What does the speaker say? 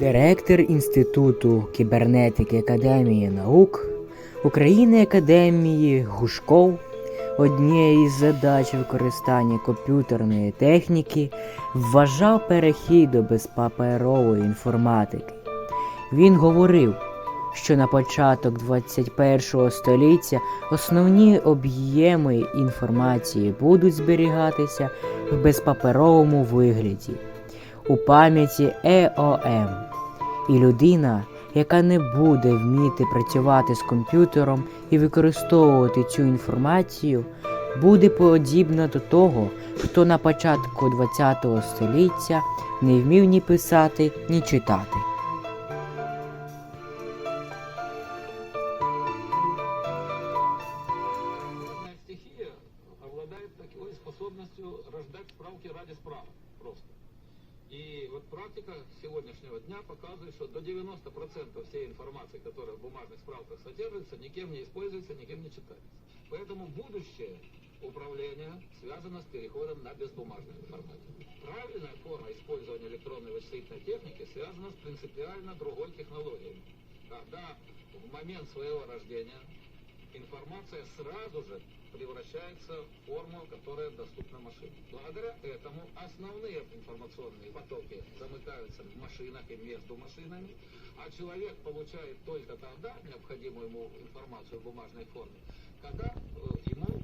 Директор Інституту кібернетики Академії наук України Академії Гушков однією із задач використання комп'ютерної техніки вважав перехід до безпаперової інформатики. Він говорив, що на початок 21 століття основні об'єми інформації будуть зберігатися в безпаперовому вигляді у пам'яті ЕОМ. І людина, яка не буде вміти працювати з комп'ютером і використовувати цю інформацію, буде подібна до того, хто на початку ХХ століття не вмів ні писати, ні читати. Обладает такой способностью рождать справки ради справок просто. И вот практика сегодняшнего дня показывает, что до 90% всей информации, которая в бумажных справках содержится, никем не используется, никем не читается. Поэтому будущее управления связано с переходом на безбумажную информацию. Правильная форма использования электронной вычислительной техники связана с принципиально другой технологией. Когда в момент своего рождения информация сразу же превращается в форму, которая доступна машине. Благодаря этому основные информационные потоки замыкаются в машинах и между машинами, а человек получает только тогда необходимую ему информацию в бумажной форме, когда э, ему